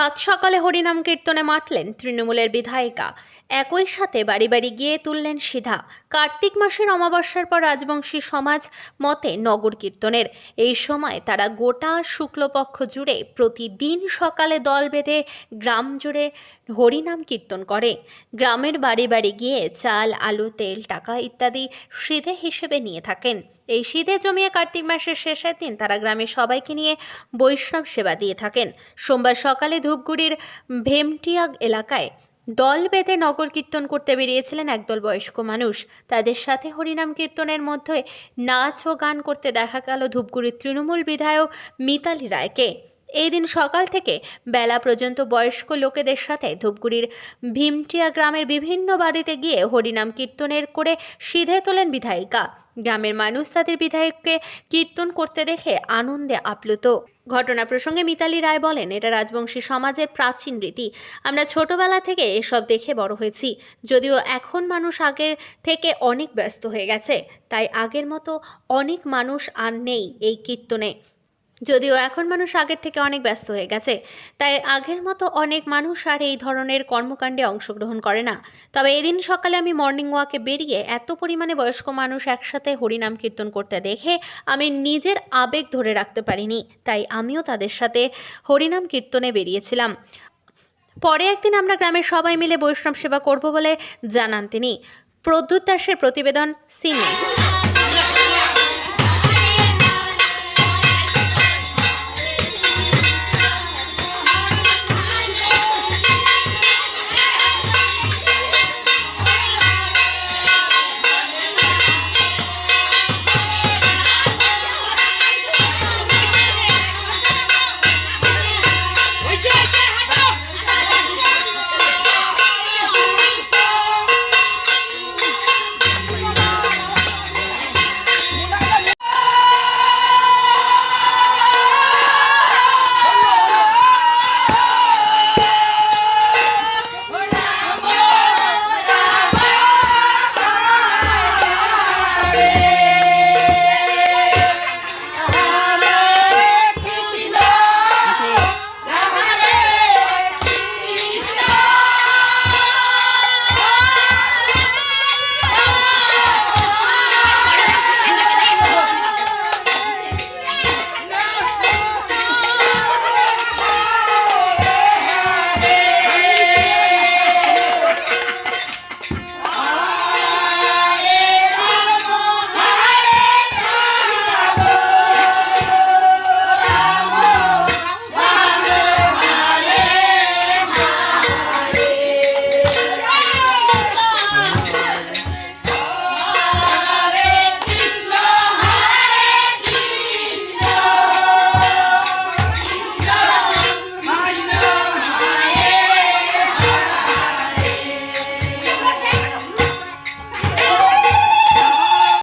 সাত সকালে হরিনাম কীর্তনে মাতলেন তৃণমূলের বিধায়িকা। একই সাথে বাড়ি বাড়ি গিয়ে তুললেন সিধা। কার্তিক মাসের অমাবস্যার পর রাজবংশী সমাজ মতে নগর কীর্তনের। এই সময় তারা গোটা শুক্লপক্ষ জুড়ে প্রতিদিন সকালে দল বেঁধে গ্রাম জুড়ে হরিনাম কীর্তন করে। গ্রামের বাড়ি বাড়ি গিয়ে চাল, আলু, তেল, টাকা ইত্যাদি সিধে হিসেবে নিয়ে থাকেন। এই শীতে জমিয়ে কার্তিক মাসের শেষের দিন তারা গ্রামের সবাইকে নিয়ে বৈষ্ণব সেবা দিয়ে থাকেন। সোমবার সকালে ধূপগুড়ির ভেমটিয়াগ এলাকায় দল বেঁধে নগর কীর্তন করতে বেরিয়েছিলেন একদল বয়স্ক মানুষ। তাদের সাথে হরিনাম কীর্তনের মধ্যে নাচ ও গান করতে দেখা গেল ধূপগুড়ির তৃণমূল বিধায়ক মিতালি রায়কে। এই দিন সকাল থেকে বেলা পর্যন্ত বয়স্ক লোকেদের সাথে ধূপগুড়ির ভীমটিয়া গ্রামের বিভিন্ন বাড়িতে গিয়ে হরিনাম কীর্তনের করে সিধে তোলেন বিধায়িকা। গ্রামের মানুষ তাদের বিধায়ককে কীর্তন করতে দেখে আনন্দে আপ্লুত। ঘটনা প্রসঙ্গে মিতালি রায় বলেন, এটা রাজবংশী সমাজের প্রাচীন রীতি। আমরা ছোটবেলা থেকে এসব দেখে বড় হয়েছি। যদিও এখন মানুষ আগের থেকে অনেক ব্যস্ত হয়ে গেছে, তাই আগের মতো অনেক মানুষ আর নেই এই কীর্তনে। যদিও এখন মানুষ আগের থেকে অনেক ব্যস্ত হয়ে গেছে, তাই আগের মতো অনেক মানুষ আর এই ধরনের কর্মকাণ্ডে অংশগ্রহণ করে না। তবে এদিন সকালে আমি মর্নিং ওয়াকে বেরিয়ে এত পরিমাণে বয়স্ক মানুষ একসাথে হরিনাম কীর্তন করতে দেখে আমি নিজের আবেগ ধরে রাখতে পারিনি, তাই আমিও তাদের সাথে হরিনাম কীর্তনে বেরিয়েছিলাম। পরে একদিন আমরা গ্রামের সবাই মিলে বৈষ্ণব সেবা করব বলে জানান তিনি। প্রদ্যুৎ দাসের প্রতিবেদন সিনিয়স